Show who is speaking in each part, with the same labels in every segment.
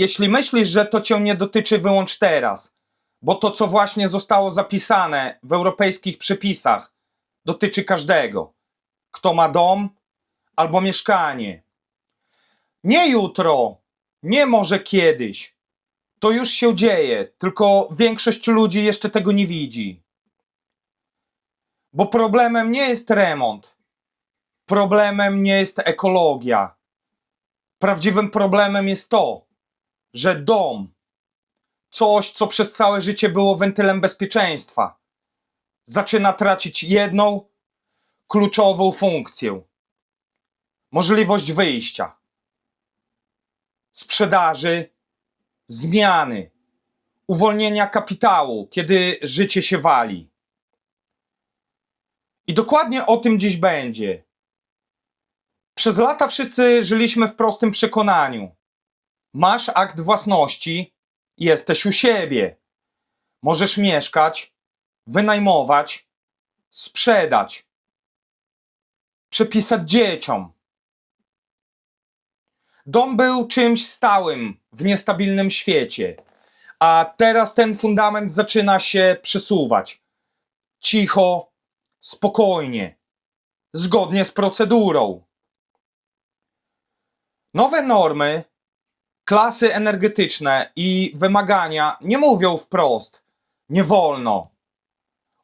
Speaker 1: jeśli myślisz, że to cię nie dotyczy, wyłącz teraz, bo to, co właśnie zostało zapisane w europejskich przepisach, dotyczy każdego, kto ma dom albo mieszkanie. Nie jutro, nie może kiedyś. To już się dzieje, tylko większość ludzi jeszcze tego nie widzi. Bo problemem nie jest remont. Problemem nie jest ekologia. Prawdziwym problemem jest to, że dom, coś, co przez całe życie było wentylem bezpieczeństwa, zaczyna tracić jedną kluczową funkcję możliwość wyjścia, sprzedaży, zmiany, uwolnienia kapitału, kiedy życie się wali. I dokładnie o tym dziś będzie. Przez lata wszyscy żyliśmy w prostym przekonaniu. Masz akt własności, jesteś u siebie. Możesz mieszkać, wynajmować, sprzedać, przepisać dzieciom. Dom był czymś stałym w niestabilnym świecie, a teraz ten fundament zaczyna się przesuwać. Cicho, spokojnie, zgodnie z procedurą. Nowe normy, klasy energetyczne i wymagania nie mówią wprost, nie wolno.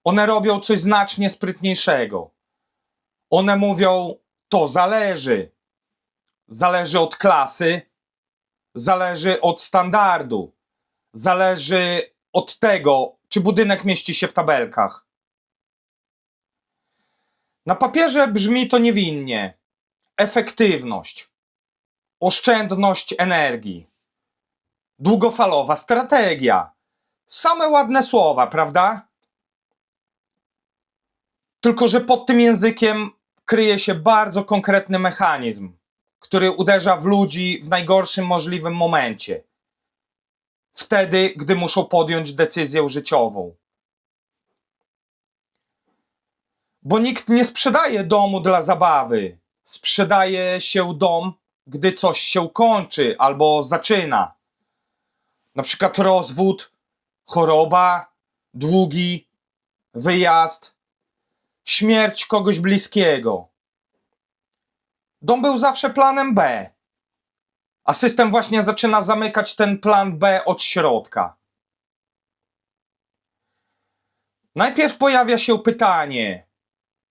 Speaker 1: One robią coś znacznie sprytniejszego. One mówią, to zależy. Zależy od klasy, zależy od standardu, zależy od tego, czy budynek mieści się w tabelkach. Na papierze brzmi to niewinnie. Efektywność, oszczędność energii, długofalowa strategia. Same ładne słowa, prawda? Tylko, że pod tym językiem kryje się bardzo konkretny mechanizm, który uderza w ludzi w najgorszym możliwym momencie. Wtedy, gdy muszą podjąć decyzję życiową. Bo nikt nie sprzedaje domu dla zabawy. Sprzedaje się dom, gdy coś się kończy albo zaczyna. Na przykład rozwód, choroba, długi, wyjazd, śmierć kogoś bliskiego. Dom był zawsze planem B, a system właśnie zaczyna zamykać ten plan B od środka. Najpierw pojawia się pytanie: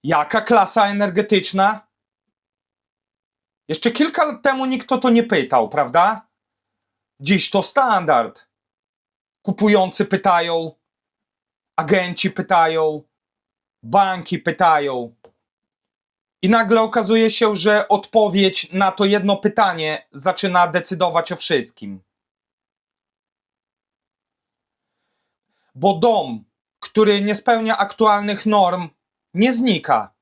Speaker 1: jaka klasa energetyczna? Jeszcze kilka lat temu nikt o to nie pytał, prawda? Dziś to standard. Kupujący pytają, agenci pytają, banki pytają. I nagle okazuje się, że odpowiedź na to jedno pytanie zaczyna decydować o wszystkim. Bo dom, który nie spełnia aktualnych norm, nie znika.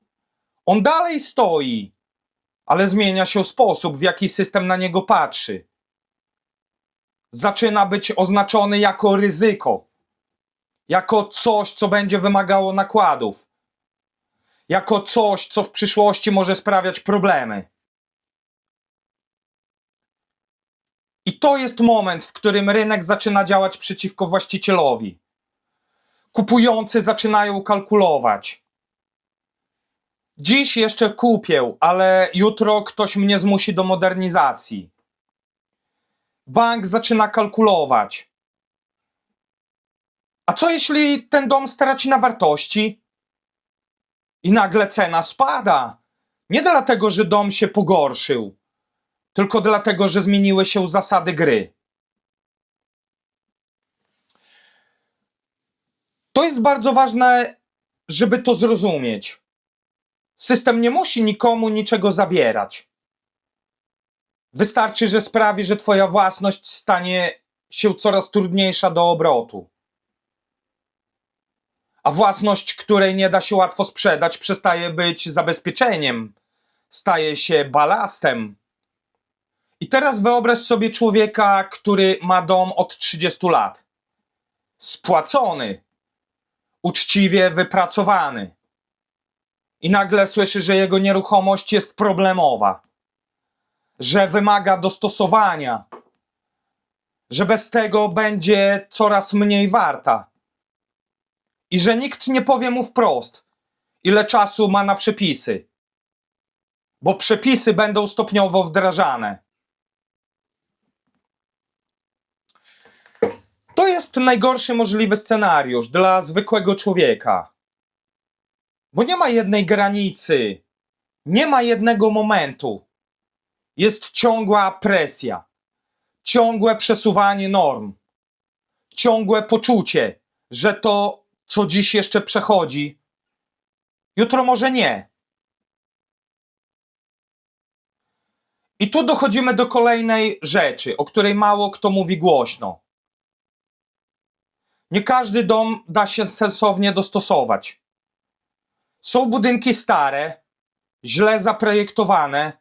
Speaker 1: On dalej stoi, ale zmienia się sposób, w jaki system na niego patrzy. Zaczyna być oznaczony jako ryzyko, jako coś, co będzie wymagało nakładów jako coś, co w przyszłości może sprawiać problemy. I to jest moment, w którym rynek zaczyna działać przeciwko właścicielowi. Kupujący zaczynają kalkulować. Dziś jeszcze kupię, ale jutro ktoś mnie zmusi do modernizacji. Bank zaczyna kalkulować. A co jeśli ten dom straci na wartości? i nagle cena spada. Nie dlatego, że dom się pogorszył, tylko dlatego, że zmieniły się zasady gry. To jest bardzo ważne, żeby to zrozumieć. System nie musi nikomu niczego zabierać. Wystarczy, że sprawi, że Twoja własność stanie się coraz trudniejsza do obrotu a własność, której nie da się łatwo sprzedać, przestaje być zabezpieczeniem, staje się balastem. I teraz wyobraź sobie człowieka, który ma dom od 30 lat. Spłacony, uczciwie wypracowany. I nagle słyszy, że jego nieruchomość jest problemowa, że wymaga dostosowania, że bez tego będzie coraz mniej warta. I że nikt nie powie mu wprost, ile czasu ma na przepisy. Bo przepisy będą stopniowo wdrażane. To jest najgorszy możliwy scenariusz dla zwykłego człowieka. Bo nie ma jednej granicy, nie ma jednego momentu. Jest ciągła presja, ciągłe przesuwanie norm, ciągłe poczucie, że to, co dziś jeszcze przechodzi, jutro może nie. I tu dochodzimy do kolejnej rzeczy, o której mało kto mówi głośno. Nie każdy dom da się sensownie dostosować. Są budynki stare, źle zaprojektowane,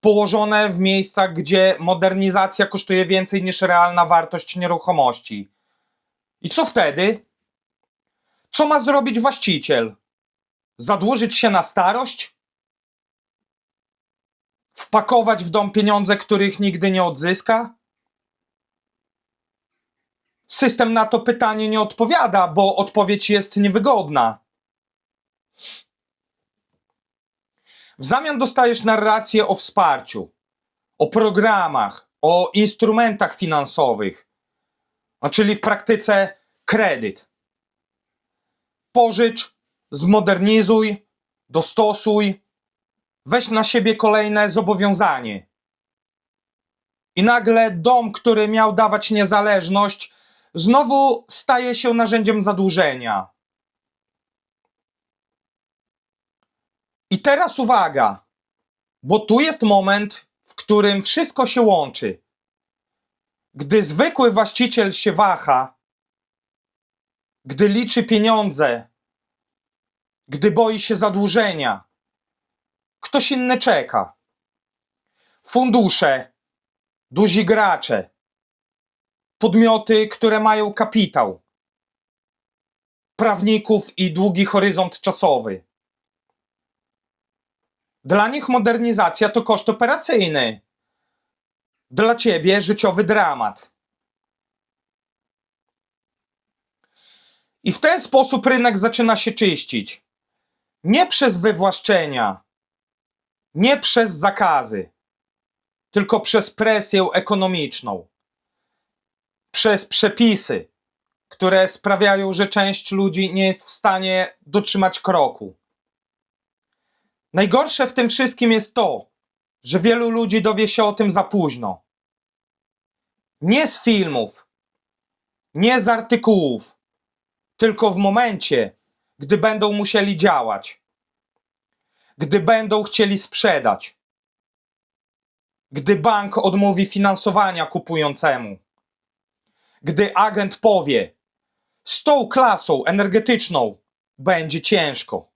Speaker 1: położone w miejscach, gdzie modernizacja kosztuje więcej niż realna wartość nieruchomości. I co wtedy? Co ma zrobić właściciel? Zadłużyć się na starość? Wpakować w dom pieniądze, których nigdy nie odzyska? System na to pytanie nie odpowiada, bo odpowiedź jest niewygodna. W zamian dostajesz narrację o wsparciu, o programach, o instrumentach finansowych, czyli w praktyce kredyt. Pożycz, zmodernizuj, dostosuj, weź na siebie kolejne zobowiązanie. I nagle dom, który miał dawać niezależność, znowu staje się narzędziem zadłużenia. I teraz uwaga, bo tu jest moment, w którym wszystko się łączy. Gdy zwykły właściciel się waha, gdy liczy pieniądze, gdy boi się zadłużenia, ktoś inny czeka. Fundusze, duzi gracze, podmioty, które mają kapitał, prawników i długi horyzont czasowy. Dla nich modernizacja to koszt operacyjny. Dla ciebie życiowy dramat. I w ten sposób rynek zaczyna się czyścić. Nie przez wywłaszczenia, nie przez zakazy, tylko przez presję ekonomiczną, przez przepisy, które sprawiają, że część ludzi nie jest w stanie dotrzymać kroku. Najgorsze w tym wszystkim jest to, że wielu ludzi dowie się o tym za późno. Nie z filmów, nie z artykułów, tylko w momencie, gdy będą musieli działać, gdy będą chcieli sprzedać, gdy bank odmówi finansowania kupującemu, gdy agent powie: Z tą klasą energetyczną będzie ciężko.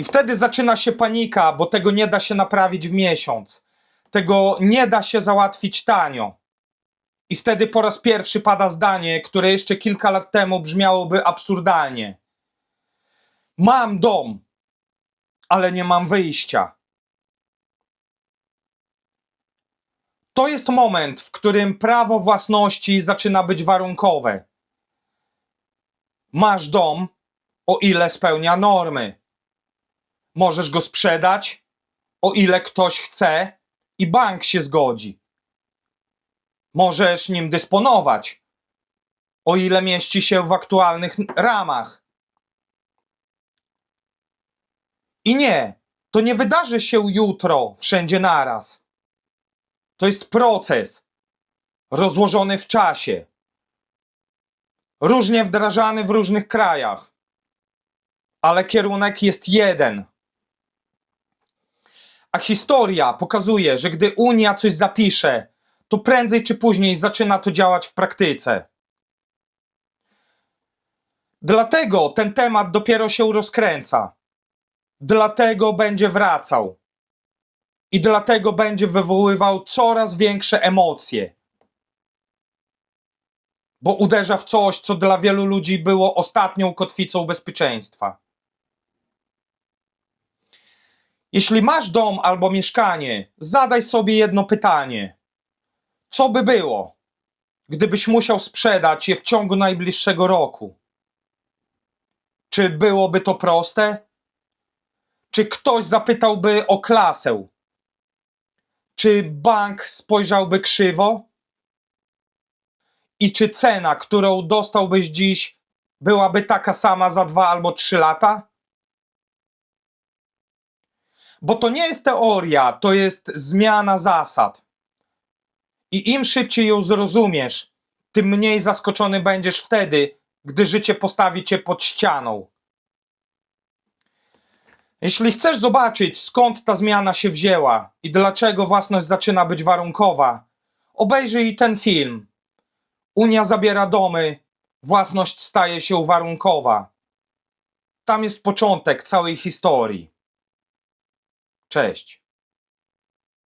Speaker 1: I wtedy zaczyna się panika, bo tego nie da się naprawić w miesiąc. Tego nie da się załatwić tanio. I wtedy po raz pierwszy pada zdanie, które jeszcze kilka lat temu brzmiałoby absurdalnie. Mam dom, ale nie mam wyjścia. To jest moment, w którym prawo własności zaczyna być warunkowe. Masz dom, o ile spełnia normy. Możesz go sprzedać, o ile ktoś chce i bank się zgodzi. Możesz nim dysponować, o ile mieści się w aktualnych ramach. I nie, to nie wydarzy się jutro wszędzie naraz. To jest proces rozłożony w czasie, różnie wdrażany w różnych krajach, ale kierunek jest jeden. A historia pokazuje, że gdy Unia coś zapisze, to prędzej czy później zaczyna to działać w praktyce. Dlatego ten temat dopiero się rozkręca. Dlatego będzie wracał. I dlatego będzie wywoływał coraz większe emocje. Bo uderza w coś, co dla wielu ludzi było ostatnią kotwicą bezpieczeństwa. Jeśli masz dom albo mieszkanie, zadaj sobie jedno pytanie. Co by było, gdybyś musiał sprzedać je w ciągu najbliższego roku? Czy byłoby to proste? Czy ktoś zapytałby o klasę? Czy bank spojrzałby krzywo? I czy cena, którą dostałbyś dziś, byłaby taka sama za dwa albo trzy lata? Bo to nie jest teoria, to jest zmiana zasad. I im szybciej ją zrozumiesz, tym mniej zaskoczony będziesz wtedy, gdy życie postawi cię pod ścianą. Jeśli chcesz zobaczyć, skąd ta zmiana się wzięła i dlaczego własność zaczyna być warunkowa, obejrzyj ten film. Unia zabiera domy, własność staje się warunkowa. Tam jest początek całej historii. Cześć.